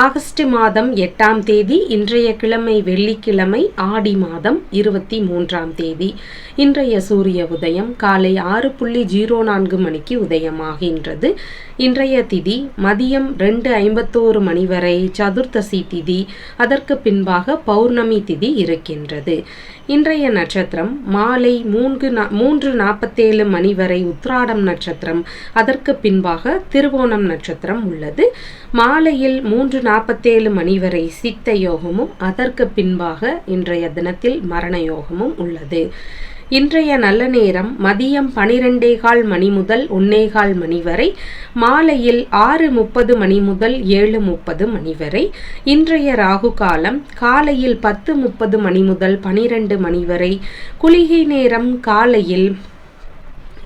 August மாதம் எட்டாம் தேதி இன்றைய கிழமை வெள்ளிக்கிழமை ஆடி மாதம் இருபத்தி மூன்றாம் தேதி. இன்றைய சூரிய உதயம் காலை ஆறு புள்ளி ஜீரோ நான்கு மணிக்கு உதயமாகின்றது. இன்றைய திதி மதியம் ரெண்டு ஐம்பத்தோரு மணி வரை சதுர்த்தசி திதி. அதற்கு பின்பாக பௌர்ணமி திதி இருக்கின்றது. இன்றைய நட்சத்திரம் மாலை மூன்று மூன்று நாற்பத்தேழு மணி வரை உத்ராடம் நட்சத்திரம். அதற்கு பின்பாக திருவோணம் நட்சத்திரம் உள்ளது. மாலையில் மூன்று நாற்பத்தேழு மணி வரை சித்த யோகமும் அதற்கு பின்பாக இன்றைய தினத்தில் மரண யோகமும் உள்ளது. இன்றைய நல்ல நேரம் மதியம் பனிரெண்டேகால் மணி முதல் ஒன்னேகால் மணி வரை மாலையில் ஆறு முப்பது மணி முதல் ஏழு முப்பது மணி வரை. இன்றைய ராகு காலம் காலையில் பத்து முப்பது மணி முதல் பனிரெண்டு மணி வரை. குளிகை நேரம் காலையில்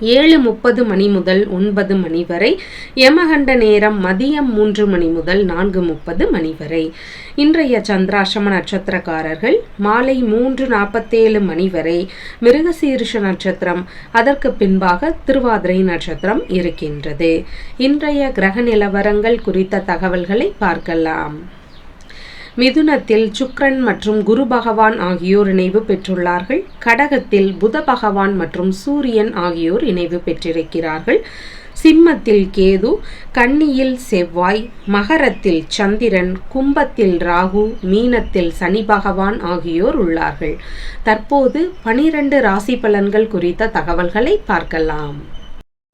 ஏழு முப்பது மணி முதல் ஒன்பது மணி வரை யமகண்ட நேரம் மதியம் மூன்று மணி முதல் நான்கு முப்பது மணி வரை இன்றைய சந்திராசிரம நட்சத்திரக்காரர்கள் மாலை மூன்று நாற்பத்தேழு மணி வரை மிருகசீரிஷ நட்சத்திரம் அதற்கு பின்பாக திருவாதிரை நட்சத்திரம் இருக்கின்றது. இன்றைய கிரக நிலவரங்கள் குறித்த தகவல்களை பார்க்கலாம். மிதுனத்தில் சுக்ரன் மற்றும் குரு பகவான் ஆகியோர் இணைவு பெற்றுள்ளார்கள். கடகத்தில் புத பகவான் மற்றும் சூரியன் ஆகியோர் இணைவு பெற்றிருக்கிறார்கள். சிம்மத்தில் கேது கன்னியில் செவ்வாய் மகரத்தில் சந்திரன் கும்பத்தில் ராகு மீனத்தில் சனி பகவான் ஆகியோர் உள்ளார்கள். தற்போது பனிரெண்டு ராசி பலன்கள் குறித்த தகவல்களை பார்க்கலாம்.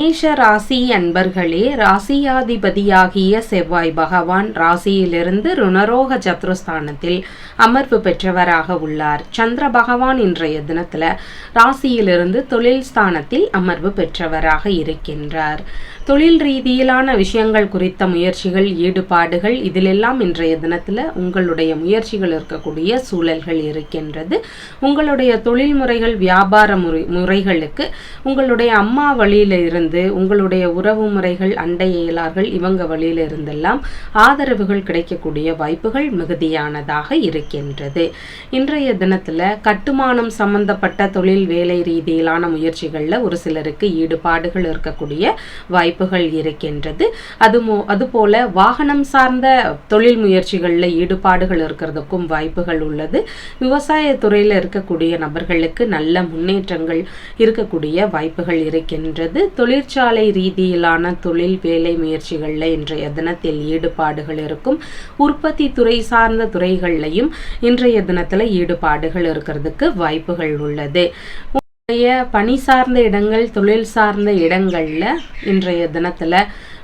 மேஷ ராசி அன்பர்களே ராசியாதிபதியாகிய செவ்வாய் பகவான் ராசியிலிருந்து ருணரோக சத்ருஸ்தானத்தில் அமர்வு பெற்றவராக உள்ளார். சந்திர பகவான் இன்றைய தினத்தில் ராசியிலிருந்து தொழில் ஸ்தானத்தில் அமர்வு பெற்றவராக இருக்கின்றார். தொழில் ரீதியிலான விஷயங்கள் குறித்த முயற்சிகள் ஈடுபாடுகள் இதிலெல்லாம் இன்றைய தினத்தில் உங்களுடைய முயற்சிகள் இருக்கக்கூடிய சூழல்கள் இருக்கின்றது. உங்களுடைய தொழில் முறைகள் வியாபார முறை முறைகளுக்கு உங்களுடைய அம்மா வழியில இருந்து உங்களுடைய உறவு முறைகள் அண்டை இயலார்கள் இவங்க வழியில இருந்தெல்லாம் ஆதரவுகள் கிடைக்கக்கூடிய வாய்ப்புகள் மிகுதியானதாக இருக்கின்றது. இன்றைய தினத்தில் கட்டுமானம் சம்பந்தப்பட்ட தொழில் வேலை ரீதியிலான முயற்சிகளில் ஒரு சிலருக்கு ஈடுபாடுகள் இருக்கக்கூடிய வாய்ப்பு வாய்ப்புகள் இருக்கின்றது. அது அதுபோல வாகனம் சார்ந்த தொழில் முயற்சிகளில் ஈடுபாடுகள் இருக்கிறதுக்கும் வாய்ப்புகள் உள்ளது. விவசாய துறையில் இருக்கக்கூடிய நபர்களுக்கு நல்ல முன்னேற்றங்கள் இருக்கக்கூடிய வாய்ப்புகள் இருக்கின்றது. தொழிற்சாலை ரீதியிலான தொழில் வேலை முயற்சிகளில் இன்றைய தினத்தில் ஈடுபாடுகள் இருக்கும். உற்பத்தி துறை சார்ந்த துறைகள்லையும் இன்றைய தினத்தில் ஈடுபாடுகள் இருக்கிறதுக்கு வாய்ப்புகள் உள்ளது. பணி சார்ந்த இடங்கள் தொழில் சார்ந்த இடங்களில் இன்றைய தினத்தில்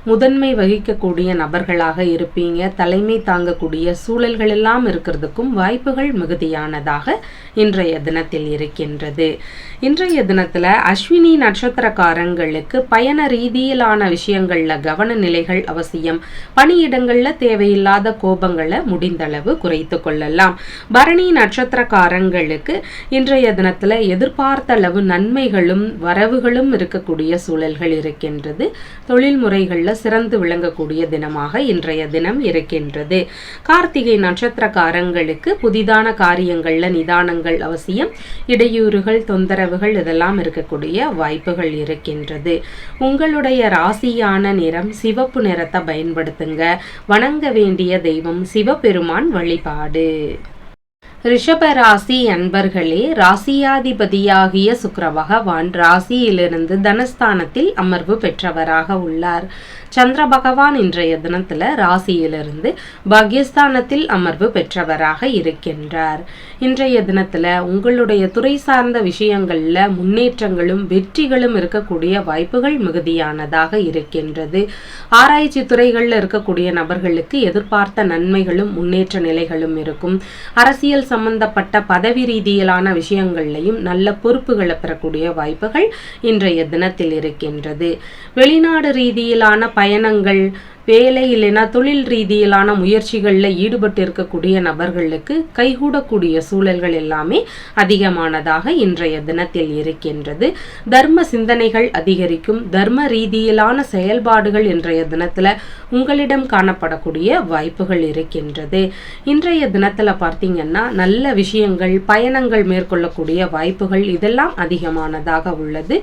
முதன்மை வகிக்கக்கூடிய நபர்களாக இருப்பீங்க. தலைமை தாங்கக்கூடிய சூழல்கள் எல்லாம் இருக்கிறதுக்கும் வாய்ப்புகள் மிகுதியானதாக இன்றைய தினத்தில் இருக்கின்றது. இன்றைய தினத்தில் அஸ்வினி நட்சத்திரக்காரங்களுக்கு பயண ரீதியிலான விஷயங்களில் கவன நிலைகள் அவசியம். பணியிடங்களில் தேவையில்லாத கோபங்களை முடிந்தளவு குறைத்து கொள்ளலாம். பரணி நட்சத்திரக்காரங்களுக்கு இன்றைய தினத்தில் எதிர்பார்த்த அளவு நன்மைகளும் வரவுகளும் இருக்கக்கூடிய சூழல்கள் இருக்கின்றது. தொழில் முறைகளில் சிறந்து விளங்கக்கூடிய தினமாக இன்றைய தினம் இருக்கின்றது. கார்த்திகை நட்சத்திரக்காரங்களுக்கு புதிதான காரியங்களில் நிதானங்கள் அவசியம். இடையூறுகள் தொந்தரவுகள் இதெல்லாம் இருக்கக்கூடிய வாய்ப்புகள் இருக்கின்றது. உங்களுடைய ராசியான நிறம் சிவப்பு நிறத்தை பயன்படுத்துங்க. வணங்க வேண்டிய தெய்வம் சிவபெருமான் வழிபாடு. ரிஷபராசி அன்பர்களே ராசியாதிபதியாகிய சுக்கர பகவான் ராசியிலிருந்து தனஸ்தானத்தில் அமர்வு பெற்றவராக உள்ளார். சந்திர பகவான் இன்றைய தினத்துல ராசியிலிருந்து பாக்யஸ்தானத்தில் அமர்வு பெற்றவராக இருக்கின்றார். இன்றைய தினத்துல உங்களுடைய துறை சார்ந்த விஷயங்கள்ல முன்னேற்றங்களும் வெற்றிகளும் இருக்கக்கூடிய வாய்ப்புகள் மிகுதியானதாக இருக்கின்றது. ஆராய்ச்சி துறைகளில் இருக்கக்கூடிய நபர்களுக்கு எதிர்பார்த்த நன்மைகளும் முன்னேற்ற நிலைகளும் இருக்கும். அரசியல் சம்பந்தப்பட்ட பதவி ரீதியிலான விஷயங்கள்லையும் நல்ல பொறுப்புகளை பெறக்கூடிய வாய்ப்புகள் இன்றைய தினத்தில் இருக்கின்றது. வெளிநாடு ரீதியிலான பயணங்கள் வேலை இல்லைன்னா தொழில் ரீதியிலான முயற்சிகளில் ஈடுபட்டு இருக்கக்கூடிய நபர்களுக்கு கைகூடக்கூடிய சூழல்கள் எல்லாமே அதிகமானதாக இன்றைய தினத்தில் இருக்கின்றது. தர்ம சிந்தனைகள் அதிகரிக்கும். தர்ம ரீதியிலான செயல்பாடுகள் இன்றைய தினத்தில் உங்களிடம் காணப்படக்கூடிய வாய்ப்புகள் இருக்கின்றது. இன்றைய தினத்தில் பார்த்தீங்கன்னா நல்ல விஷயங்கள் பயணங்கள் மேற்கொள்ளக்கூடிய வாய்ப்புகள் இதெல்லாம் அதிகமானதாக உள்ளது.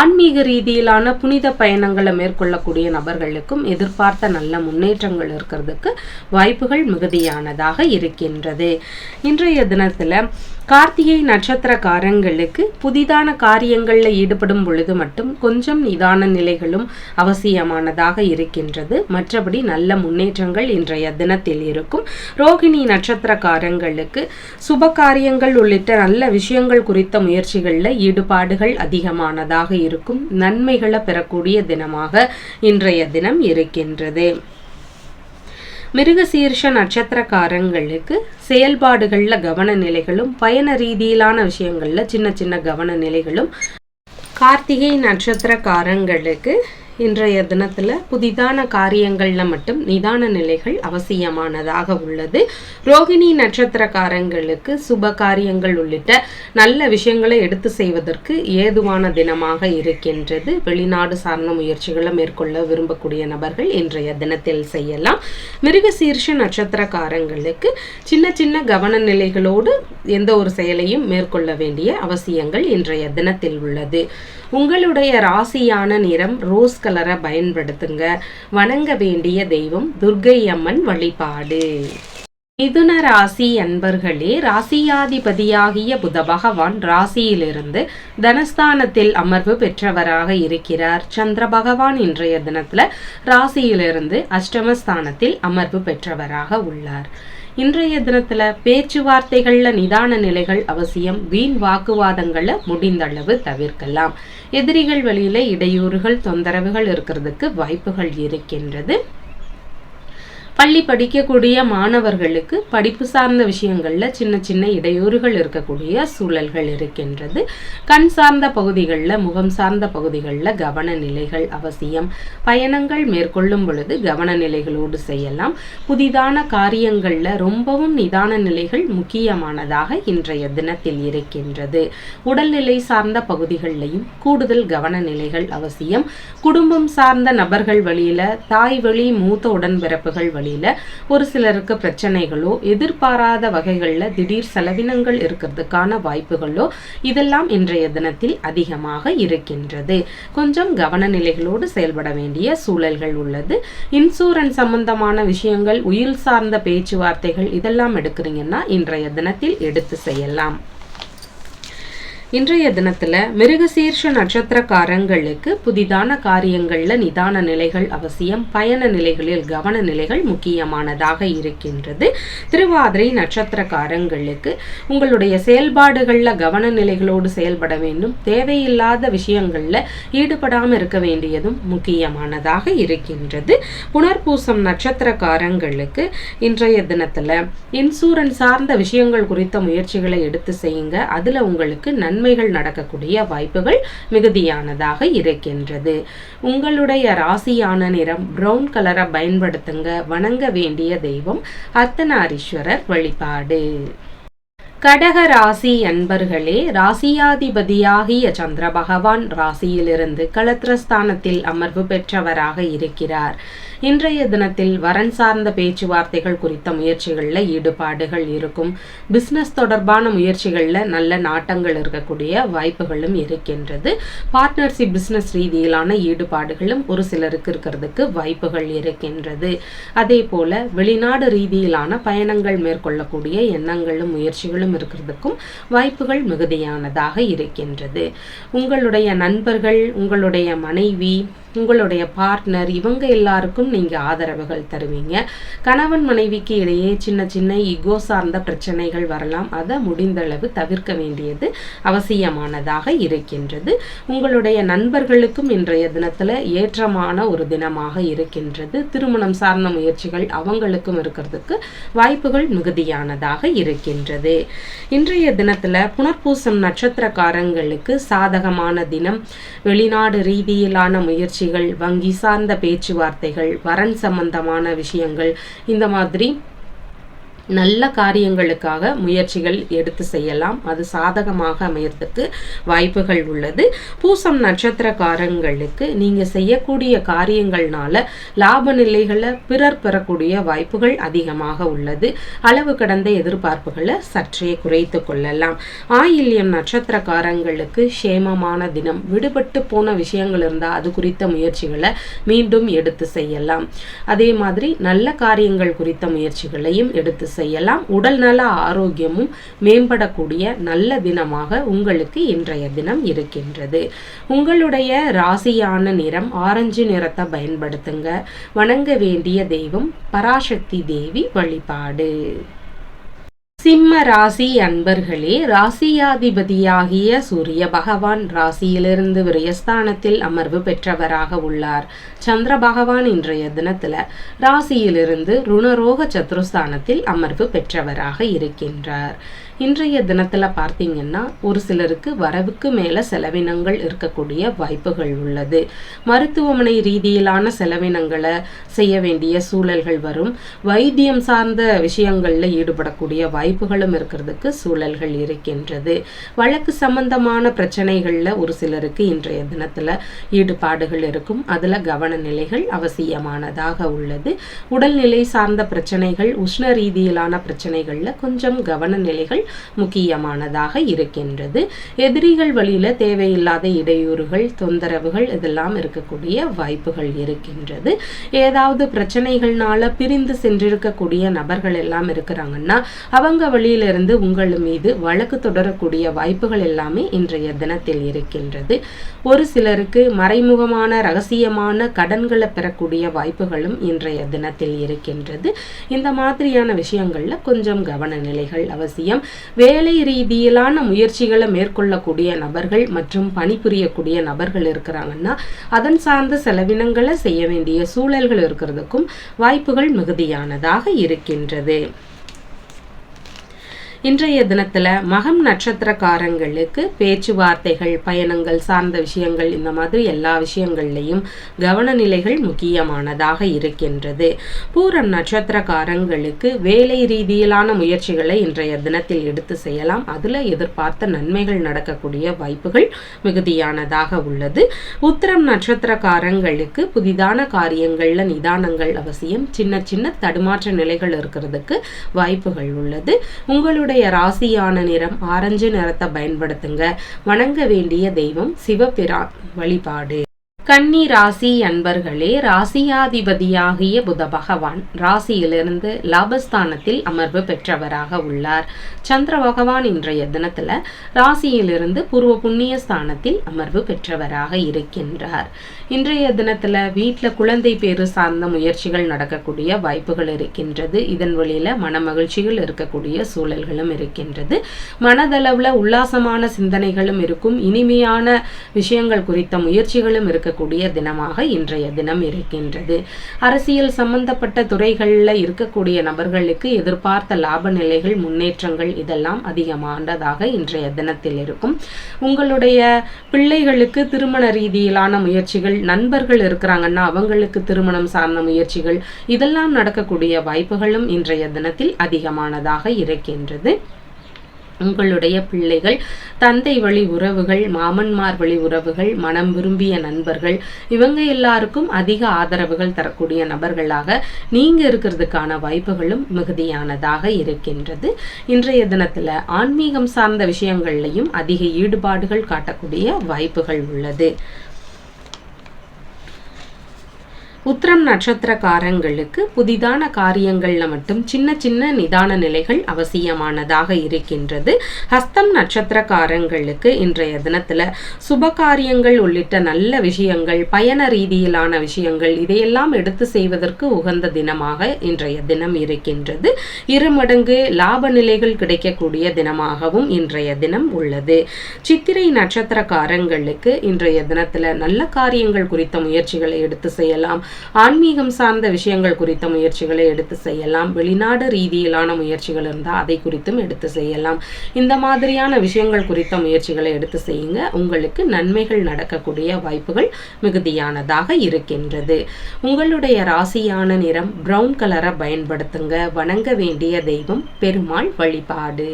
ஆன்மீக ரீதியிலான புனித பயணங்களை மேற்கொள்ளக்கூடிய நபர்களுக்கும் எதிர்பார்த்த நல்ல முன்னேற்றங்கள் இருக்கிறதுக்கு வாய்ப்புகள் மிகுதியானதாக இருக்கின்றது. இன்றைய தினத்தில் கார்த்திகை நட்சத்திரக்காரங்களுக்கு புதிதான காரியங்களில் ஈடுபடும் பொழுது மட்டும் கொஞ்சம் நிதான நிலைகளும் அவசியமானதாக இருக்கின்றது. மற்றபடி நல்ல முன்னேற்றங்கள் இன்றைய தினத்தில் இருக்கும். ரோகிணி நட்சத்திரக்காரங்களுக்கு சுப காரியங்கள் உள்ளிட்ட நல்ல விஷயங்கள் குறித்த முயற்சிகளில் ஈடுபாடுகள் அதிகமானதாக இருக்கும். நன்மைகளை பெறக்கூடிய தினமாக இன்றைய தினம் இருக்கின்றது. மிருகசீர்ஷ நட்சத்திரக்காரங்களுக்கு செயல்பாடுகளில் கவன நிலைகளும் பயண ரீதியிலான விஷயங்களில் சின்ன சின்ன கவன நிலைகளும் கார்த்திகை நட்சத்திரக்காரங்களுக்கு இன்றைய தினத்தில் புதிதான காரியங்களில் மட்டும் நிதான நிலைகள் அவசியமானதாக உள்ளது. ரோகிணி நட்சத்திரக்காரங்களுக்கு சுப காரியங்கள் உள்ளிட்ட நல்ல விஷயங்களை எடுத்து செய்வதற்கு ஏதுவான தினமாக இருக்கின்றது. வெளிநாடு சார்ந்த முயற்சிகளை மேற்கொள்ள விரும்பக்கூடிய நபர்கள் இன்றைய தினத்தில் செய்யலாம். மிருகசீர்ஷ நட்சத்திரக்காரங்களுக்கு சின்ன சின்ன கவன நிலைகளோடு எந்த ஒரு செயலையும் மேற்கொள்ள வேண்டிய அவசியங்கள் இன்றைய தினத்தில் உள்ளது. உங்களுடைய ராசியான நிறம் ரோஸ் கலரை பயன்படுத்துங்க. வணங்க வேண்டிய தெய்வம் துர்கை அம்மன் வழிபாடு. மிதுன ராசி அன்பர்களே ராசியாதிபதியாகிய புத பகவான் ராசியிலிருந்து தனஸ்தானத்தில் அமர்வு பெற்றவராக இருக்கிறார். சந்திர பகவான் இன்றைய தினத்துல ராசியிலிருந்து அஷ்டமஸ்தானத்தில் அமர்வு பெற்றவராக உள்ளார். இன்றைய தினத்துல பேச்சுவார்த்தைகள்ல நிதான நிலைகள் அவசியம். வீண் வாக்குவாதங்களை முடிந்தளவு தவிர்க்கலாம். எதிரிகள் வழியில இடையூறுகள் தொந்தரவுகள் இருக்கிறதுக்கு வாய்ப்புகள் இருக்கின்றது. பள்ளி படிக்கக்கூடிய மாணவர்களுக்கு படிப்பு சார்ந்த விஷயங்களில் சின்ன சின்ன இடையூறுகள் இருக்கக்கூடிய சூழல்கள் இருக்கின்றது. கண் சார்ந்த பகுதிகளில் முகம் சார்ந்த பகுதிகளில் கவன நிலைகள் அவசியம். பயணங்கள் மேற்கொள்ளும் பொழுது கவன நிலைகளோடு செய்யலாம். புதிதான காரியங்களில் ரொம்பவும் நிதான நிலைகள் முக்கியமானதாக இன்றைய தினத்தில் இருக்கின்றது. உடல்நிலை சார்ந்த பகுதிகளிலையும் கூடுதல் கவன நிலைகள் அவசியம். குடும்பம் சார்ந்த நபர்கள் வழியில் தாய் வழி மூத்த உடன்பிறப்புகள் வழி வகையில் ஒரு சிலருக்கு பிரச்சனைகளோ எதிர்பாராத வகைகளில் திடீர் செலவினங்கள் இருக்கிறதுக்கான வாய்ப்புகளோ இதெல்லாம் இன்றைய தினத்தில் அதிகமாக இருக்கின்றது. கொஞ்சம் கவன நிலைகளோடு செயல்பட வேண்டிய சூழல்கள் உள்ளது. இன்சூரன்ஸ் சம்பந்தமான விஷயங்கள் உயிர் சார்ந்த பேச்சுவார்த்தைகள் இதெல்லாம் எடுக்கிறீங்கன்னா இன்றைய தினத்தில் எடுத்து செய்யலாம். இன்றைய தினத்துல மிருகசீர்ஷ நட்சத்திரக்காரங்களுக்கு புதிதான காரியங்கள்ல நிதான நிலைகள் அவசியம் பயண நிலைகளில் கவன நிலைகள் முக்கியமானதாக இருக்கின்றது. திருவாதிரை நட்சத்திரக்காரங்களுக்கு உங்களுடைய செயல்பாடுகள்ல கவன நிலைகளோடு செயல்பட வேண்டும். தேவையில்லாத விஷயங்கள்ல ஈடுபடாம இருக்க வேண்டியதும் முக்கியமானதாக இருக்கின்றது. புனர்பூசம் நட்சத்திரக்காரங்களுக்கு இன்றைய தினத்துல இன்சூரன்ஸ் சார்ந்த விஷயங்கள் குறித்த முயற்சிகளை எடுத்து செய்யுங்க. அதுல உங்களுக்கு நன்மை நன்மைகள் நடக்கக்கூடிய வாய்ப்புகள் மிகுதியானதாக இருக்கின்றது. உங்களுடைய ராசியான நிறம் பிரவுன் கலரை பயன்படுத்துங்க. வணங்க வேண்டிய தெய்வம் அர்த்தநாரீஸ்வரர் வழிபாடு. கடக ராசி அன்பர்களே ராசியாதிபதியாகிய சந்திர பகவான் ராசியிலிருந்து களத்திரஸ்தானத்தில் அமர்வு பெற்றவராக இருக்கிறார். இன்றைய தினத்தில் வரன் சார்ந்த பேச்சுவார்த்தைகள் குறித்த முயற்சிகளில் ஈடுபாடுகள் இருக்கும். பிஸ்னஸ் தொடர்பான முயற்சிகளில் நல்ல நாட்டங்கள் இருக்கக்கூடிய வாய்ப்புகளும் இருக்கின்றது. பார்ட்னர்ஷிப் பிஸ்னஸ் ரீதியிலான ஈடுபாடுகளும் ஒரு சிலருக்கு இருக்கிறதுக்கு வாய்ப்புகள் இருக்கின்றது. அதே போல வெளிநாடு ரீதியிலான பயணங்கள் மேற்கொள்ளக்கூடிய எண்ணங்களும் முயற்சிகளும் இருக்கிறதுக்கும் வாய்ப்புகள் மிகுதியானதாக இருக்கின்றது. உங்களுடைய நண்பர்கள் உங்களுடைய மனைவி உங்களுடைய பார்ட்னர் இவங்க எல்லாருக்கும் நீங்கள் ஆதரவுகள் தருவீங்க. கணவன் மனைவிக்கு இடையே சின்ன சின்ன இகோ சார்ந்த பிரச்சனைகள் வரலாம். அதை முடிந்தளவு தவிர்க்க வேண்டியது அவசியமானதாக இருக்கின்றது. உங்களுடைய நண்பர்களுக்கும் இன்றைய தினத்தில் ஏற்றமான ஒரு தினமாக இருக்கின்றது. திருமணம் சார்ந்த முயற்சிகள் அவங்களுக்கும் இருக்கிறதுக்கு வாய்ப்புகள் மிகுதியானதாக இருக்கின்றது. இன்றைய தினத்தில் புனர்பூசம் நட்சத்திரக்காரங்களுக்கு சாதகமான தினம். வெளிநாடு ரீதியிலான முயற்சி முயற்சிகள் வங்கி சார்ந்த பேச்சுவார்த்தைகள் வரன் சம்பந்தமான விஷயங்கள் இந்த மாதிரி நல்ல காரியங்களுக்காக முயற்சிகள் எடுத்து செய்யலாம். அது சாதகமாக அமையறதுக்கு வாய்ப்புகள் உள்ளது. பூசம் நட்சத்திரக்காரங்களுக்கு நீங்கள் செய்யக்கூடிய காரியங்கள்னால லாப நிலைகளை பிறர் பெறக்கூடிய வாய்ப்புகள் அதிகமாக உள்ளது. அளவு கடந்த எதிர்பார்ப்புகளை சற்றே குறைத்து கொள்ளலாம். ஆயில்யம் நட்சத்திரக்காரங்களுக்கு சேமமான தினம் விடுபட்டு போன விஷயங்கள் இருந்தால் அது குறித்த முயற்சிகளை மீண்டும் எடுத்து செய்யலாம். அதே மாதிரி நல்ல காரியங்கள் குறித்த முயற்சிகளையும் எடுத்து செய்யலாம். உடல் நல ஆரோக்கியமும் மேம்படக்கூடிய நல்ல தினமாக உங்களுக்கு இன்றைய தினம் இருக்கின்றது. உங்களுடைய ராசியான நிறம் ஆரஞ்சு நிறத்தை பயன்படுத்துங்க. வணங்க வேண்டிய தெய்வம் பராசக்தி தேவி வழிபாடு. சிம்ம ராசி அன்பர்களே ராசியாதிபதியாகிய சூரிய பகவான் ராசியிலிருந்து விரயஸ்தானத்தில் அமர்வு பெற்றவராக உள்ளார். சந்திர பகவான் இன்றைய தினத்தில் ராசியிலிருந்து ருணரோக சத்ருஸ்தானத்தில் அமர்வு பெற்றவராக இருக்கின்றார். இன்றைய தினத்தில் பார்த்தீங்கன்னா ஒரு சிலருக்கு வரவுக்கு மேலே செலவினங்கள் இருக்கக்கூடிய வாய்ப்புகள் உள்ளது. மருத்துவமனை ரீதியிலான செலவினங்களை செய்ய வேண்டிய சூழல்கள் வரும். வைத்தியம் சார்ந்த விஷயங்களில் ஈடுபடக்கூடிய வாய்ப்புகளும் இருக்கிறதுக்கு சூழல்கள் இருக்கின்றது. வழக்கு சம்பந்தமான பிரச்சனைகளில் ஒரு சிலருக்கு இன்றைய தினத்தில் ஈடுபாடுகள் இருக்கும். அதில் கவன நிலைகள் அவசியமானதாக உள்ளது. உடல்நிலை சார்ந்த பிரச்சனைகள் உஷ்ண ரீதியிலான பிரச்சனைகளில் கொஞ்சம் கவன நிலைகள் முக்கியமானதாக இருக்கின்றது. எதிரிகள் வழியில் தேவையில்லாத இடையூறுகள் தொந்தரவுகள் இதெல்லாம் இருக்கக்கூடிய வாய்ப்புகள் இருக்கின்றது. ஏதாவது பிரச்சனைகள்னால பிரிந்து சென்றிருக்கக்கூடிய நபர்கள் எல்லாம் இருக்கிறாங்கன்னா அவங்க வழியிலிருந்து உங்கள் மீது வழக்கு தொடரக்கூடிய வாய்ப்புகள் எல்லாமே இன்றைய தினத்தில் இருக்கின்றது. ஒரு சிலருக்கு மறைமுகமான ரகசியமான கடன்களை பெறக்கூடிய வாய்ப்புகளும் இன்றைய தினத்தில் இருக்கின்றது. இந்த மாதிரியான விஷயங்களில் கொஞ்சம் கவன நிலைகள் அவசியம். வேலை ரீதியிலான முயற்சிகளை மேற்கொள்ளக்கூடிய நபர்கள் மற்றும் பணிபுரியக்கூடிய நபர்கள் இருக்கிறாங்கன்னா அதன் சார்ந்த செலவினங்களை செய்ய வேண்டிய சூழல்கள் இருக்கிறதுக்கும் வாய்ப்புகள் மிகுதியானதாக இருக்கின்றது. இன்றைய தினத்தில் மகம் நட்சத்திரக்காரங்களுக்கு பேச்சுவார்த்தைகள் பயணங்கள் சார்ந்த விஷயங்கள் இந்த மாதிரி எல்லா விஷயங்கள்லையும் கவன நிலைகள் முக்கியமானதாக இருக்கின்றது. பூரம் நட்சத்திரக்காரங்களுக்கு வேலை ரீதியிலான முயற்சிகளை இன்றைய தினத்தில் எடுத்து செய்யலாம். அதில் எதிர்பார்த்த நன்மைகள் நடக்கக்கூடிய வாய்ப்புகள் மிகுதியானதாக உள்ளது. உத்திரம் நட்சத்திரக்காரங்களுக்கு புதிதான காரியங்களில் நிதானங்கள் அவசியம். சின்ன சின்ன தடுமாற்ற நிலைகள் இருக்கிறதுக்கு வாய்ப்புகள் உள்ளது. உங்களுடைய உங்களுடைய ராசியான நிறம் ஆரஞ்சு நிறத்தை பயன்படுத்துங்க. வணங்க வேண்டிய தெய்வம் சிவபிரான் வழிபாடு. கன்னி ராசி அன்பர்களே ராசியாதிபதியாகிய புத பகவான் ராசியிலிருந்து லாபஸ்தானத்தில் அமர்வு பெற்றவராக உள்ளார். சந்திர பகவான் இன்றைய தினத்துல ராசியிலிருந்து பூர்வ புண்ணிய ஸ்தானத்தில் அமர்வு பெற்றவராக இருக்கின்றார். இன்றைய தினத்தில் வீட்டில் குழந்தை பேரு சார்ந்த முயற்சிகள் நடக்கக்கூடிய வாய்ப்புகள் இருக்கின்றது. இதன் வழியில் மன மகிழ்ச்சிகள் இருக்கக்கூடிய சூழல்களும் இருக்கின்றது. மனதளவில் உல்லாசமான சிந்தனைகளும் இருக்கும். இனிமையான விஷயங்கள் குறித்த முயற்சிகளும் இருக்கக்கூடிய தினமாக இன்றைய தினம் இருக்கின்றது. அரசியல் சம்பந்தப்பட்ட துறைகளில் இருக்கக்கூடிய நபர்களுக்கு எதிர்பார்த்த லாப நிலைகள் முன்னேற்றங்கள் இதெல்லாம் அதிகமானதாக இன்றைய தினத்தில் இருக்கும். உங்களுடைய பிள்ளைகளுக்கு திருமண ரீதியிலான முயற்சிகள் நண்பர்கள் இருக்கிறாங்கன்னா அவங்களுக்கு திருமணம் சார்ந்த முயற்சிகள் இதெல்லாம் நடக்கக்கூடிய வாய்ப்புகளும் இன்றைய தினத்தில் அதிகமானதாக இருக்கின்றது. உங்களுடைய பிள்ளைகள் தந்தை வழி உறவுகள் மாமன்மார் வழி உறவுகள் மனம் விரும்பிய நண்பர்கள் இவங்க எல்லாருக்கும் அதிக ஆதரவுகள் தரக்கூடிய நபர்களாக நீங்க இருக்கிறதுக்கான வாய்ப்புகளும் மிகுதியானதாக இருக்கின்றது. இன்றைய தினத்துல ஆன்மீகம் சார்ந்த விஷயங்கள்லையும் அதிக ஈடுபாடுகள் காட்டக்கூடிய வாய்ப்புகள் உள்ளது. உத்திரம் நட்சத்திரக்காரங்களுக்கு புதிதான காரியங்களில் மட்டும் சின்ன சின்ன நிதான நிலைகள் அவசியமானதாக இருக்கின்றது. ஹஸ்தம் நட்சத்திரக்காரங்களுக்கு இன்றைய தினத்தில் சுப காரியங்கள் உள்ளிட்ட நல்ல விஷயங்கள் பயண ரீதியிலான விஷயங்கள் இதையெல்லாம் எடுத்து செய்வதற்கு உகந்த தினமாக இன்றைய தினம் இருக்கின்றது. இரு மடங்கு லாப நிலைகள் கிடைக்கக்கூடிய தினமாகவும் இன்றைய தினம் உள்ளது. சித்திரை நட்சத்திரக்காரங்களுக்கு இன்றைய தினத்தில் நல்ல காரியங்கள் குறித்த முயற்சிகளை எடுத்து செய்யலாம். ஆன்மீகம் சார்ந்த விஷயங்கள் குறித்த முயற்சிகளை எடுத்து செய்யலாம். வெளிநாடு ரீதியிலான முயற்சிகள் இருந்தால் அதை குறித்தும் எடுத்து செய்யலாம். இந்த மாதிரியான விஷயங்கள் குறித்த முயற்சிகளை எடுத்து செய்யுங்க. உங்களுக்கு நன்மைகள் நடக்கக்கூடிய வாய்ப்புகள் மிகுதியானதாக இருக்கின்றது. உங்களுடைய ராசியான நிறம் பிரவுன் கலரை பயன்படுத்துங்க. வணங்க வேண்டிய தெய்வம் பெருமாள் வழிபாடு.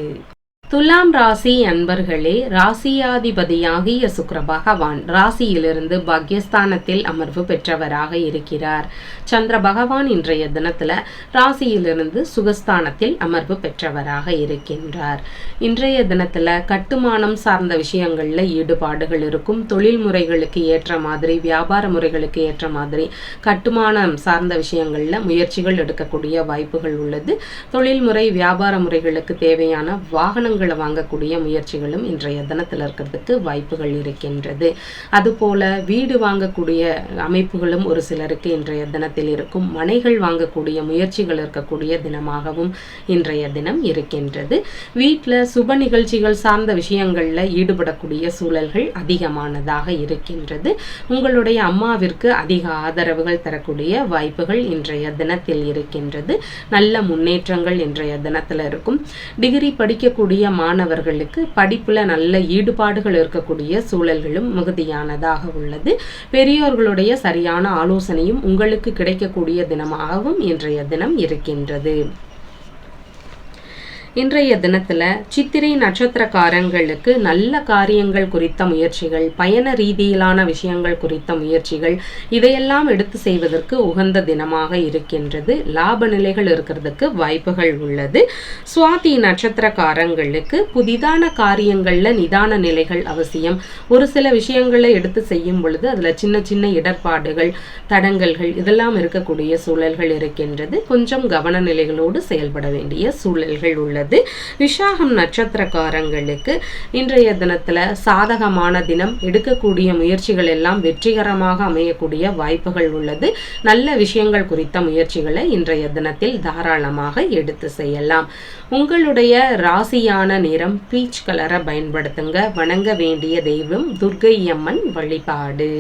துலாம் ராசி அன்பர்களே ராசியாதிபதியாகிய சுக்கர பகவான் ராசியிலிருந்து பாக்யஸ்தானத்தில் அமர்வு பெற்றவராக இருக்கிறார். சந்திர பகவான் இன்றைய தினத்துல ராசியிலிருந்து சுகஸ்தானத்தில் அமர்வு பெற்றவராக இருக்கின்றார். இன்றைய தினத்துல கட்டுமானம் சார்ந்த விஷயங்கள்ல ஈடுபாடுகள் இருக்கும். தொழில் முறைகளுக்கு ஏற்ற மாதிரி வியாபார முறைகளுக்கு ஏற்ற மாதிரி கட்டுமானம் சார்ந்த விஷயங்கள்ல முயற்சிகள் எடுக்கக்கூடிய வாய்ப்புகள் உள்ளது. தொழில்முறை வியாபார முறைகளுக்கு தேவையான வாகனங்கள் வாகனங்களை வாங்கக்கூடிய முயற்சிகளும் இன்றைய தினத்தில் இருக்கிறதுக்கு வாய்ப்புகள் இருக்கின்றது. அதுபோல வீடு வாங்கக்கூடிய அமைப்புகளும் ஒரு சிலருக்கு இன்றைய தினத்தில் இருக்கும். மனைகள் வாங்கக்கூடிய முயற்சிகள் இருக்கக்கூடிய தினமாகவும் இன்றைய தினம் இருக்கின்றது. வீட்டில் சுப நிகழ்ச்சிகள் சார்ந்த விஷயங்களில் ஈடுபடக்கூடிய சூழல்கள் அதிகமானதாக இருக்கின்றது. உங்களுடைய அம்மாவிற்கு அதிக ஆதரவுகள் தரக்கூடிய வாய்ப்புகள் இன்றைய தினத்தில் இருக்கின்றது. நல்ல முன்னேற்றங்கள் இன்றைய தினத்தில் இருக்கும். டிகிரி படிக்கக்கூடிய மாணவர்களுக்கு படிப்புல நல்ல ஈடுபாடுகள் இருக்கக்கூடிய சூழல்களும் மிகுதியானதாக உள்ளது. பெரியோர்களுடைய சரியான ஆலோசனையும் உங்களுக்கு கிடைக்கக்கூடிய தினமாகவும் இன்றைய தினம் இருக்கின்றது. இன்றைய தினத்தில் சித்திரை நட்சத்திரக்காரங்களுக்கு நல்ல காரியங்கள் குறித்த முயற்சிகள் பயண ரீதியிலான விஷயங்கள் குறித்த முயற்சிகள் இதையெல்லாம் எடுத்து செய்வதற்கு உகந்த தினமாக இருக்கின்றது. லாப நிலைகள் இருக்கிறதுக்கு வாய்ப்புகள் உள்ளது. சுவாதி நட்சத்திரக்காரங்களுக்கு புதிதான காரியங்களில் நிதான நிலைகள் அவசியம். ஒரு சில விஷயங்களை எடுத்து செய்யும் பொழுது அதில் சின்ன சின்ன இடர்பாடுகள் தடங்கல்கள் இதெல்லாம் இருக்கக்கூடிய சூழல்கள் இருக்கின்றது. கொஞ்சம் கவன நிலைகளோடு செயல்பட வேண்டிய சூழல்கள் உள்ளது உள்ளது. விஷாகம் நட்சத்திரக்காரங்களுக்கு இன்றைய தினத்துல சாதகமான தினம். எடுக்கக்கூடிய முயற்சிகள் எல்லாம் வெற்றிகரமாக அமையக்கூடிய வாய்ப்புகள் உள்ளது. நல்ல விஷயங்கள் குறித்த முயற்சிகளை இன்றைய தினத்தில் தாராளமாக எடுத்து செய்யலாம். உங்களுடைய ராசியான நிறம் பீச் கலரை பயன்படுத்துங்க. வணங்க வேண்டிய தெய்வம் துர்கை அம்மன் வழிபாடு.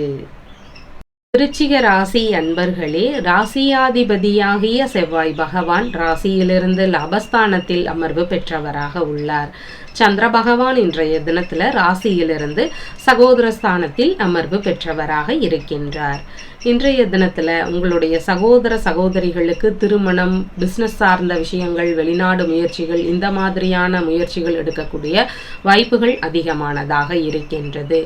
விருச்சிக ராசி அன்பர்களே ராசியாதிபதியாகிய செவ்வாய் பகவான் ராசியிலிருந்து லாபஸ்தானத்தில் அமர்வு பெற்றவராக உள்ளார். சந்திர பகவான் இன்றைய தினத்துல ராசியிலிருந்து சகோதரஸ்தானத்தில் அமர்வு பெற்றவராக இருக்கின்றார். இன்றைய தினத்தில் உங்களுடைய சகோதர சகோதரிகளுக்கு திருமணம் பிஸ்னஸ் சார்ந்த விஷயங்கள் வெளிநாடு முயற்சிகள் இந்த மாதிரியான முயற்சிகள் எடுக்கக்கூடிய வாய்ப்புகள் அதிகமானதாக இருக்கின்றது.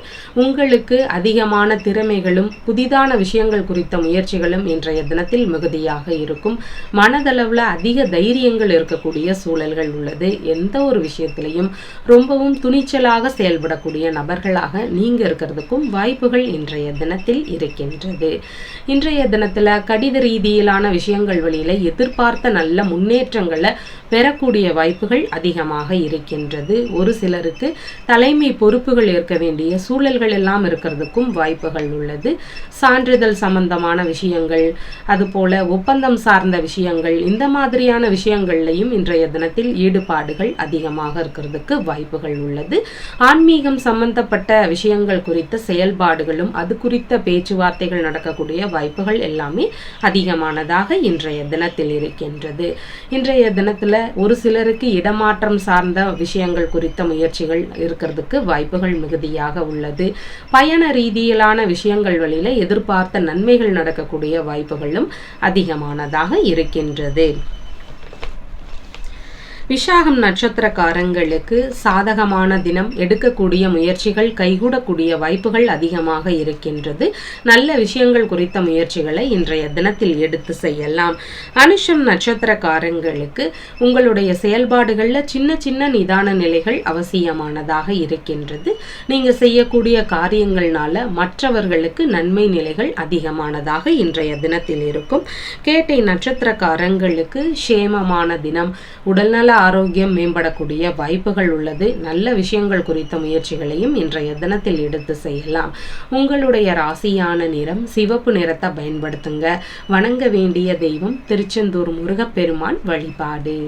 உங்களுக்கு அதிகமான திறமைகளும் புதிதான விஷயங்கள் குறித்த முயற்சிகளும் இன்றைய தினத்தில் மிகுதியாக இருக்கும். மனதளவில் அதிக தைரியங்கள் இருக்கக்கூடிய சூழல்கள் உள்ளது. எந்த ஒரு விஷயத்திலையும் ரொம்பவும் துணிச்சலாக செயல்படக்கூடிய நபர்களாக நீங்க இருக்கிறதுக்கும் வாய்ப்புகள் இன்றைய தினத்தில் இருக்கின்றது. இன்றைய தினத்துல கடித ரீதியிலான விஷயங்கள் வழியில எதிர்பார்த்த நல்ல முன்னேற்றங்களை பெறக்கூடிய வாய்ப்புகள் அதிகமாக இருக்கின்றது. ஒரு சிலருக்கு தலைமை பொறுப்புகள் இருக்க வேண்டிய சூழல்கள் எல்லாம் இருக்கிறதுக்கும் வாய்ப்புகள் உள்ளது. சான்றிதழ் சம்பந்தமான விஷயங்கள் அதுபோல ஒப்பந்தம் சார்ந்த விஷயங்கள் இந்த மாதிரியான விஷயங்கள்லையும் இன்றைய தினத்தில் ஈடுபாடுகள் அதிகமாக இருக்கிறதுக்கு வாய்ப்புகள் உள்ளது. ஆன்மீகம் சம்பந்தப்பட்ட விஷயங்கள் குறித்த செயல்பாடுகளும் அது குறித்த பேச்சுவார்த்தைகள் நடக்கக்கூடிய வாய்ப்புகள் எல்லாமே அதிகமானதாக இன்றைய தினத்தில் இருக்கின்றது. இன்றைய தினத்தில் ஒரு சிலருக்கு இடமாற்றம் சார்ந்த விஷயங்கள் குறித்த முயற்சிகள் இருக்கிறதுக்கு வாய்ப்புகள் மிகுதியாக உள்ளது. பயண ரீதியிலான விஷயங்கள் வழியில எதிர்பார்த்த நன்மைகள் நடக்கக்கூடிய வாய்ப்புகளும் அதிகமானதாக இருக்கின்றது. விஷாகம் நட்சத்திரக்காரங்களுக்கு சாதகமான தினம் எடுக்கக்கூடிய முயற்சிகள் கைகூடக்கூடிய வாய்ப்புகள் அதிகமாக இருக்கின்றது. நல்ல விஷயங்கள் குறித்த முயற்சிகளை இன்றைய தினத்தில் எடுத்து செய்யலாம். அனுஷம் நட்சத்திரக்காரங்களுக்கு உங்களுடைய செயல்பாடுகளில் சின்ன சின்ன நிதான நிலைகள் அவசியமானதாக இருக்கின்றது. நீங்கள் செய்யக்கூடிய காரியங்கள்னால மற்றவர்களுக்கு நன்மை நிலைகள் அதிகமானதாக இன்றைய தினத்தில் இருக்கும். கேட்டை நட்சத்திரக்காரங்களுக்கு சேமமான தினம் உடல்நல ஆரோக்கியம் மேம்படக்கூடிய வாய்ப்புகள் உள்ளது. நல்ல விஷயங்கள் குறித்த முயற்சிகளையும் இன்றைய தினத்தில் எடுத்து செய்யலாம். உங்களுடைய ராசியான நிறம் சிவப்பு நிறத்தை பயன்படுத்துங்க. வணங்க வேண்டிய தெய்வம் திருச்செந்தூர் முருகப்பெருமான் வழிபாடு.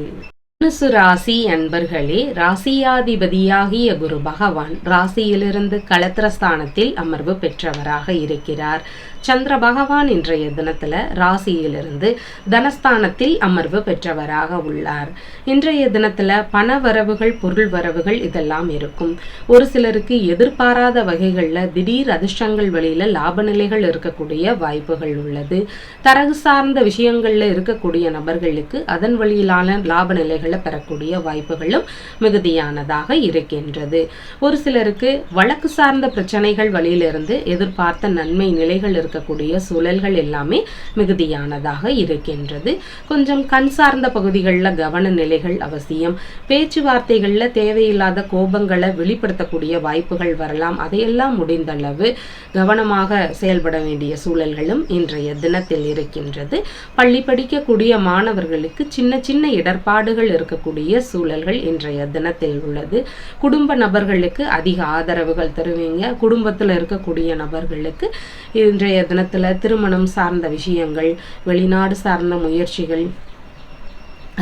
தனுசு ராசி அன்பர்களே ராசியாதிபதியாகிய குரு பகவான் ராசியிலிருந்து களத்திரஸ்தானத்தில் அமர்வு பெற்றவராக இருக்கிறார். சந்திர பகவான் இன்றைய தினத்தில் ராசியிலிருந்து தனஸ்தானத்தில் அமர்வு பெற்றவராக உள்ளார். இன்றைய தினத்தில் பண வரவுகள் பொருள் வரவுகள் இதெல்லாம் இருக்கும். ஒரு சிலருக்கு எதிர்பாராத வகைகளில் திடீர் அதிர்ஷ்டங்கள் வழியில் லாப நிலைகள் இருக்கக்கூடிய வாய்ப்புகள் உள்ளது. தரகு சார்ந்த விஷயங்களில் இருக்கக்கூடிய நபர்களுக்கு அதன் வழியிலான லாப நிலைகளை பெறக்கூடிய வாய்ப்புகளும் மிகுதியானதாக இருக்கின்றது. ஒரு சிலருக்கு வழக்கு சார்ந்த பிரச்சனைகள் வழியிலிருந்து எதிர்பார்த்த நன்மை நிலைகள் இருக்கக்கூடிய சூழல்கள் எல்லாமே மிகுதியானதாக இருக்கின்றது. கொஞ்சம் கண் சார்ந்த பகுதிகளில் கவன நிலைகள் அவசியம். பேச்சுவார்த்தைகளில் தேவையில்லாத கோபங்களை வெளிப்படுத்தக்கூடிய வாய்ப்புகள் வரலாம். அதையெல்லாம் முடிந்தளவு கவனமாக செயல்பட வேண்டிய சூழல்களும் இன்றைய தினத்தில் இருக்கின்றது. பள்ளி படிக்கக்கூடிய மாணவர்களுக்கு சின்ன சின்ன இடர்பாடுகள் இருக்கக்கூடிய சூழல்கள் இன்றைய தினத்தில் உள்ளது. குடும்ப நபர்களுக்கு அதிக ஆதரவுகள் தருவீங்க. குடும்பத்தில் இருக்கக்கூடிய நபர்களுக்கு இன்றைய தினத்தில் திருமணம் சார்ந்த விஷயங்கள் வெளிநாடு சார்ந்த முயற்சிகள்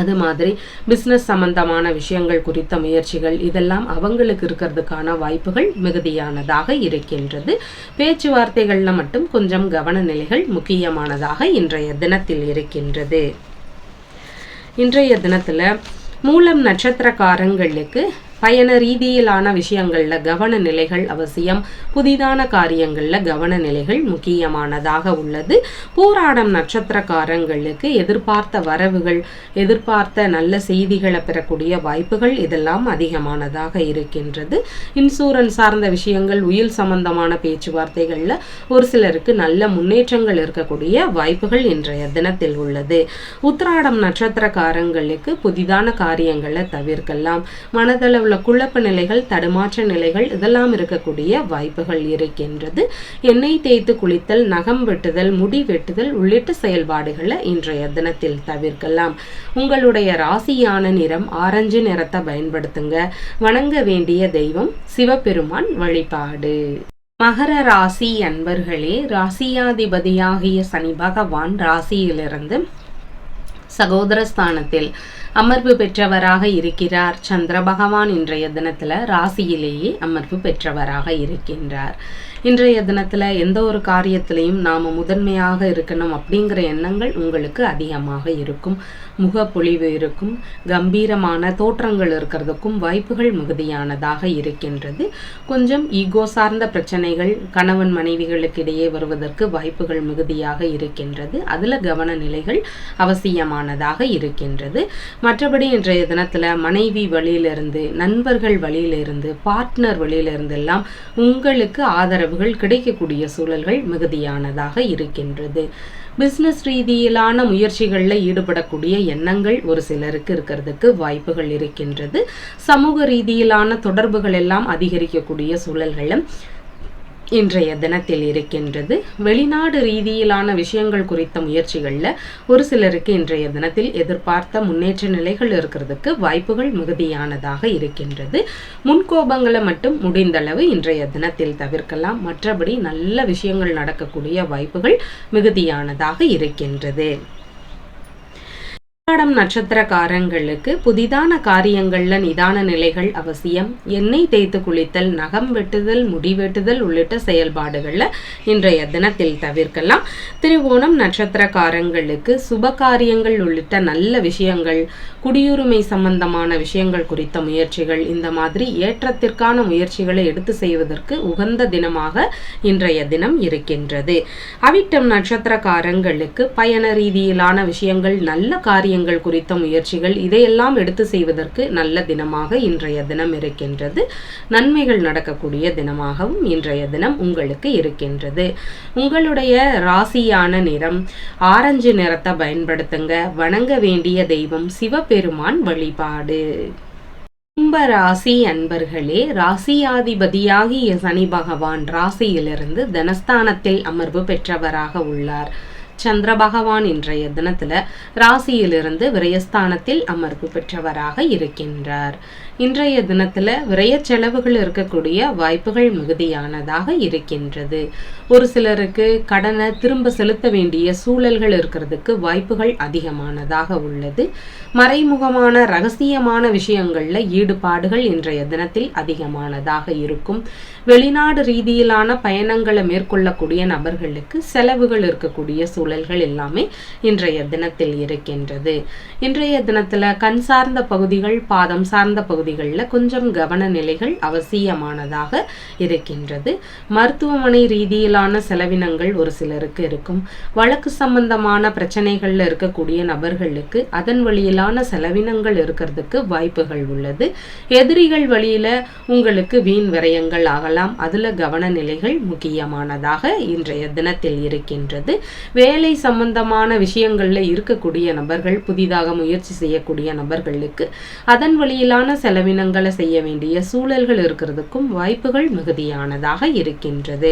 அது மாதிரி பிஸ்னஸ் சம்பந்தமான விஷயங்கள் குறித்த முயற்சிகள் இதெல்லாம் அவங்களுக்கு இருக்கிறதுக்கான வாய்ப்புகள் மிகுதியானதாக இருக்கின்றது. பேச்சுவார்த்தைகளில் மட்டும் கொஞ்சம் கவன நிலைகள் முக்கியமானதாக இன்றைய தினத்தில் இருக்கின்றது. இன்றைய தினத்தில் மூலம் நட்சத்திரக்காரங்களுக்கு பயண ரீதியிலான விஷயங்களில் கவன நிலைகள் அவசியம். புதிதான காரியங்களில் கவன நிலைகள் முக்கியமானதாக உள்ளது. போராடம் நட்சத்திரக்காரங்களுக்கு எதிர்பார்த்த வரவுகள் எதிர்பார்த்த நல்ல செய்திகளை பெறக்கூடிய வாய்ப்புகள் இதெல்லாம் அதிகமானதாக இருக்கின்றது. இன்சூரன்ஸ் சார்ந்த விஷயங்கள் உயில் சம்பந்தமான பேச்சுவார்த்தைகளில் ஒரு சிலருக்கு நல்ல முன்னேற்றங்கள் இருக்கக்கூடிய வாய்ப்புகள் இன்றைய தினத்தில் உள்ளது. உத்திராடம் நட்சத்திரக்காரங்களுக்கு புதிதான காரியங்களை தவிர்க்கலாம். மனதளவில் உள்ள குழப்ப நிலைகள் தடுமாற்ற நிலைகள் இதெல்லாம் இருக்கக்கூடிய வாய்ப்புகள் இருக்கின்றது. எண்ணெய் தேய்த்து குளித்தல் நகம் வெட்டுதல் முடி வெட்டுதல் உள்ளிட்ட செயல்பாடுகளை இன்றைய தினத்தில் தவிர்க்கலாம். உங்களுடைய ராசியான நிறம் ஆரஞ்சு நிறத்தை பயன்படுத்துங்க. வணங்க வேண்டிய தெய்வம் சிவபெருமான் வழிபாடு. மகர ராசி அன்பர்களே ராசியாதிபதியாகிய சனி பகவான் ராசியிலிருந்து சகோதரஸ்தானத்தில் அமர்வு பெற்றவராக இருக்கிறார். சந்திர பகவான் இன்றைய தினத்தில் ராசியிலேயே அமர்வு பெற்றவராக இருக்கின்றார். இன்றைய தினத்தில் எந்த ஒரு காரியத்திலையும் நாம் முதன்மையாக இருக்கணும் அப்படிங்கிற எண்ணங்கள் உங்களுக்கு அதிகமாக இருக்கும். முகப்பொழிவு இருக்கும். கம்பீரமான தோற்றங்கள் இருக்கிறதுக்கும் வாய்ப்புகள் மிகுதியானதாக இருக்கின்றது. கொஞ்சம் ஈகோ சார்ந்த பிரச்சனைகள் கணவன் மனைவிகளுக்கு இடையே வருவதற்கு வாய்ப்புகள் மிகுதியாக இருக்கின்றது. அதில் கவன நிலைகள் அவசியமானதாக இருக்கின்றது. மற்றபடி இன்றைய தினத்தில் மனைவி வழியிலிருந்து நண்பர்கள் வழியிலிருந்து பார்ட்னர் வழியிலிருந்து எல்லாம் உங்களுக்கு ஆதரவுகள் கிடைக்கக்கூடிய சூழல்கள் மிகுதியானதாக இருக்கின்றது. பிஸ்னஸ் ரீதியிலான முயற்சிகளில் ஈடுபடக்கூடிய எண்ணங்கள் ஒரு சிலருக்கு இருக்கிறதுக்கு வாய்ப்புகள் இருக்கின்றது. சமூக ரீதியிலான தொடர்புகள் எல்லாம் அதிகரிக்கக்கூடிய சூழல்களும் இன்றைய தினத்தில் இருக்கின்றது. வெளிநாடு ரீதியிலான விஷயங்கள் குறித்த முயற்சிகளில் ஒரு சிலருக்கு இன்றைய தினத்தில் எதிர்பார்த்த முன்னேற்ற நிலைகள் இருக்கிறதுக்கு வாய்ப்புகள் மிகுதியானதாக இருக்கின்றது. முன்கோபங்களை மட்டும் முடிந்தளவு இன்றைய தினத்தில் தவிர்க்கலாம். மற்றபடி நல்ல விஷயங்கள் நடக்கக்கூடிய வாய்ப்புகள் மிகுதியானதாக இருக்கின்றது. உத்திராடம் நட்சத்திரக்காரங்களுக்கு புதிதான காரியங்கள்ல நிதான நிலைகள் அவசியம். எண்ணெய் தேய்த்து குளித்தல் நகம் வெட்டுதல் முடி வெட்டுதல் உள்ளிட்ட செயல்பாடுகளில் இன்றைய தினத்தில் தவிர்க்கலாம். திருவோணம் நட்சத்திரக்காரங்களுக்கு சுப காரியங்கள் உள்ளிட்ட நல்ல விஷயங்கள் குடியுரிமை சம்பந்தமான விஷயங்கள் குறித்த முயற்சிகள் இந்த மாதிரி ஏற்றத்திற்கான முயற்சிகளை எடுத்து செய்வதற்கு உகந்த தினமாக இன்றைய தினம் இருக்கின்றது. அவிட்டம் நட்சத்திரக்காரங்களுக்கு பயண ரீதியிலான விஷயங்கள் நல்ல காரியம் காரியங்கள் குறித்த முயற்சிகள் இதையெல்லாம் எடுத்து செய்வதற்கு நல்ல தினமாக இன்றைய தினம் இருக்கின்றது. நன்மைகள் நடக்கக்கூடிய தினமாகவும் இன்றைய தினம் உங்களுக்கு இருக்கின்றது. உங்களுடைய ராசியான நிறம் ஆரஞ்சு நிறத்தை பயன்படுத்துங்க. வணங்க வேண்டிய தெய்வம் சிவபெருமான் வழிபாடு. கும்ப ராசி அன்பர்களே ராசியாதிபதியாகிய சனி பகவான் ராசியிலிருந்து தனஸ்தானத்தில் அமர்வு பெற்றவராக உள்ளார். சந்திர பகவான் இன்றைய தினத்துல ராசியிலிருந்து விரயஸ்தானத்தில் அமர்வு பெற்றவராக இருக்கின்றார். இன்றைய தினத்துல விரைய செலவுகள் இருக்கக்கூடிய வாய்ப்புகள் மிகுதியானதாக இருக்கின்றது. ஒரு சிலருக்கு கடனை திரும்ப செலுத்த வேண்டிய சூழல்கள் இருக்கிறதுக்கு வாய்ப்புகள் அதிகமானதாக உள்ளது. மறைமுகமான ரகசியமான விஷயங்கள்ல ஈடுபாடுகள் இன்றைய தினத்தில் அதிகமானதாக இருக்கும். வெளிநாடு ரீதியிலான பயணங்களை மேற்கொள்ளக்கூடிய நபர்களுக்கு செலவுகள் இருக்கக்கூடிய சூழல்கள் எல்லாமே இன்றைய தினத்தில் இருக்கின்றது. இன்றைய தினத்துல கண் சார்ந்த பகுதிகள் பாதம் சார்ந்த பகுதிகளில் கொஞ்சம் கவன நிலைகள் அவசியமானதாக இருக்கின்றது. மருத்துவமனை ரீதியிலான செலவினங்கள் ஒரு சிலருக்கு இருக்கும். வழக்கு சம்பந்தமான பிரச்சனைகளில் இருக்கக்கூடிய நபர்களுக்கு அதன் வழியிலான செலவினங்கள் இருக்கிறதுக்கு வாய்ப்புகள் உள்ளது. எதிரிகள் வழியில உங்களுக்கு வீண் விரயங்கள் ஆகலாம். அதுல கவன நிலைகள் முக்கியமானதாக இன்றைய தினத்தில் இருக்கின்றது. வேலை சம்பந்தமான விஷயங்கள்ல இருக்கக்கூடிய நபர்கள் புதிதாக முயற்சி செய்யக்கூடிய நபர்களுக்கு அதன் வழியிலான செலவினங்களை செய்ய வேண்டிய சூழல்கள் இருக்கிறதுக்கும் வாய்ப்புகள் மிகுதியானதாக இருக்கின்றது.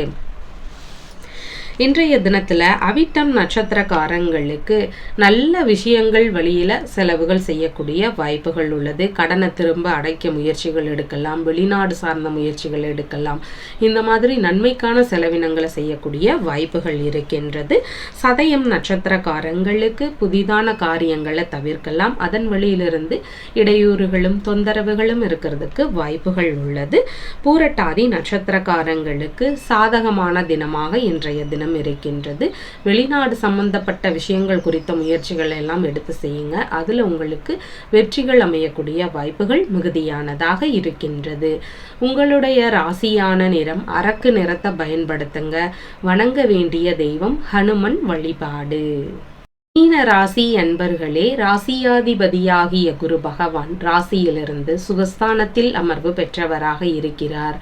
இன்றைய தினத்தில் அவிட்டம் நட்சத்திரக்காரங்களுக்கு நல்ல விஷயங்கள் வழியில் செலவுகள் செய்யக்கூடிய வாய்ப்புகள் உள்ளது. கடனை திரும்ப அடைக்க முயற்சிகள் எடுக்கலாம். வெளிநாடு சார்ந்த முயற்சிகள் எடுக்கலாம். இந்த மாதிரி நன்மைக்கான செலவினங்களை செய்யக்கூடிய வாய்ப்புகள் இருக்கின்றது. சதயம் நட்சத்திரக்காரங்களுக்கு புதிதான காரியங்களை தவிர்க்கலாம். அதன் வழியிலிருந்து இடையூறுகளும் தொந்தரவுகளும் இருக்கிறதுக்கு வாய்ப்புகள் உள்ளது. பூரட்டாதி நட்சத்திரக்காரங்களுக்கு சாதகமான தினமாக இன்றைய தினம் இருக்கின்றது. வெளிநாடு சம்பந்தப்பட்ட விஷயங்கள் குறித்த முயற்சிகளை எல்லாம் எடுத்து செய்யுங்க. அதுல உங்களுக்கு வெற்றிகள் அமையக்கூடிய வாய்ப்புகள் மிகுதியானதாக இருக்கின்றது. உங்களுடைய ராசியான நிறம் அரக்கு நிறத்தை பயன்படுத்துங்க. வணங்க வேண்டிய தெய்வம் ஹனுமன் வழிபாடு. மீன ராசி அன்பர்களே ராசியாதிபதியாகிய குரு பகவான் ராசியிலிருந்து சுகஸ்தானத்தில் அமர்வு பெற்றவராக இருக்கிறார்.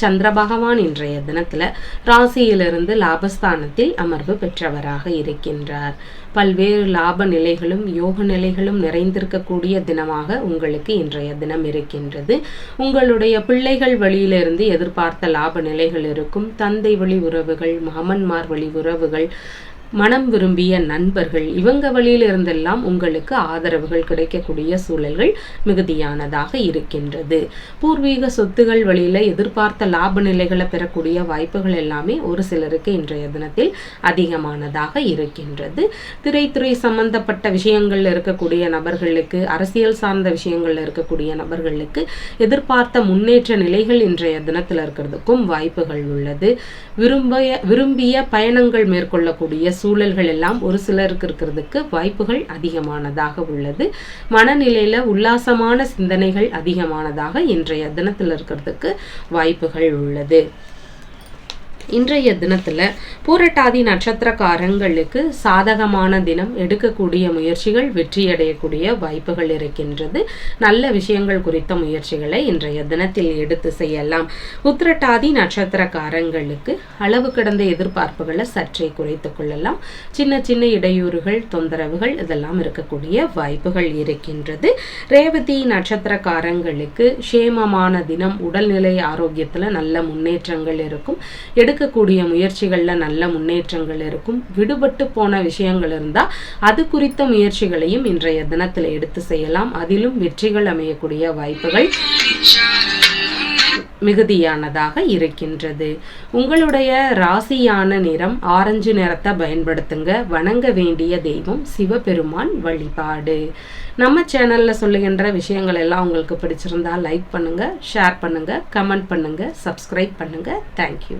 சந்திர பகவான் இன்றைய தினத்தில் ராசியிலிருந்து லாபஸ்தானத்தில் அமர்வு பெற்றவராக இருக்கின்றார். பல்வேறு லாப நிலைகளும் யோக நிலைகளும் நிறைந்திருக்கக்கூடிய தினமாக உங்களுக்கு இன்றைய தினம் இருக்கின்றது. உங்களுடைய பிள்ளைகள் வழியிலிருந்து எதிர்பார்த்த லாப நிலைகள் இருக்கும். தந்தை வழி உறவுகள் மாமன்மார் வழி உறவுகள் மனம் விரும்பிய நண்பர்கள் இவங்க வழியிலிருந்தெல்லாம் உங்களுக்கு ஆதரவுகள் கிடைக்கக்கூடிய சூழல்கள் மிகுதியானதாக இருக்கின்றது. பூர்வீக சொத்துகள் வழியில் எதிர்பார்த்த லாப நிலைகளை பெறக்கூடிய வாய்ப்புகள் எல்லாமே ஒரு சிலருக்கு இன்றைய தினத்தில் அதிகமானதாக இருக்கின்றது. திரைத்துறை சம்பந்தப்பட்ட விஷயங்களில் இருக்கக்கூடிய நபர்களுக்கு அரசியல் சார்ந்த விஷயங்களில் இருக்கக்கூடிய நபர்களுக்கு எதிர்பார்த்த முன்னேற்ற நிலைகள் இன்றைய தினத்தில் இருக்கிறதுக்கும் வாய்ப்புகள் உள்ளது. விரும்பிய விரும்பிய பயணங்கள் மேற்கொள்ளக்கூடிய சூழல்கள் எல்லாம் ஒரு சிலருக்கு இருக்கிறதுக்கு வாய்ப்புகள் அதிகமானதாக உள்ளது. மனநிலையில உல்லாசமான சிந்தனைகள் அதிகமானதாக இன்றைய தினத்தில் இருக்கிறதுக்கு வாய்ப்புகள் உள்ளது. இன்றைய தினத்துல பூரட்டாதி நட்சத்திரக்காரங்களுக்கு சாதகமான தினம் எடுக்கக்கூடிய முயற்சிகள் வெற்றியடையக்கூடிய வாய்ப்புகள் இருக்கின்றது. நல்ல விஷயங்கள் குறித்த முயற்சிகளை இன்றைய தினத்தில் எடுத்து செய்யலாம். உத்திரட்டாதி நட்சத்திரக்காரங்களுக்கு அளவு கடந்த எதிர்பார்ப்புகளை சற்றே குறைத்து கொள்ளலாம். சின்ன சின்ன இடையூறுகள் தொந்தரவுகள் இதெல்லாம் இருக்கக்கூடிய வாய்ப்புகள் இருக்கின்றது. ரேவதி நட்சத்திரக்காரங்களுக்கு சேமமான தினம் உடல்நிலை ஆரோக்கியத்துல நல்ல முன்னேற்றங்கள் இருக்கும். எடுக்கக்கூடிய முயற்சிகளில் நல்ல முன்னேற்றங்கள் இருக்கும். விடுபட்டு போன விஷயங்கள் இருந்தால் அது குறித்த முயற்சிகளையும் இன்றைய தினத்தில் எடுத்து செய்யலாம். அதிலும் வெற்றிகள் அமையக்கூடிய வாய்ப்புகள் மிகுதியானதாக இருக்கின்றது. உங்களுடைய ராசியான நிறம் ஆரஞ்சு நிறத்தை பயன்படுத்துங்க. வணங்க வேண்டிய தெய்வம் சிவபெருமான் வழிபாடு. நம்ம சேனலில் சொல்லுகின்ற விஷயங்கள் எல்லாம் உங்களுக்கு பிடிச்சிருந்தா லைக் பண்ணுங்கள் ஷேர் பண்ணுங்கள் கமெண்ட் பண்ணுங்கள் சப்ஸ்கிரைப் பண்ணுங்கள் தேங்க்யூ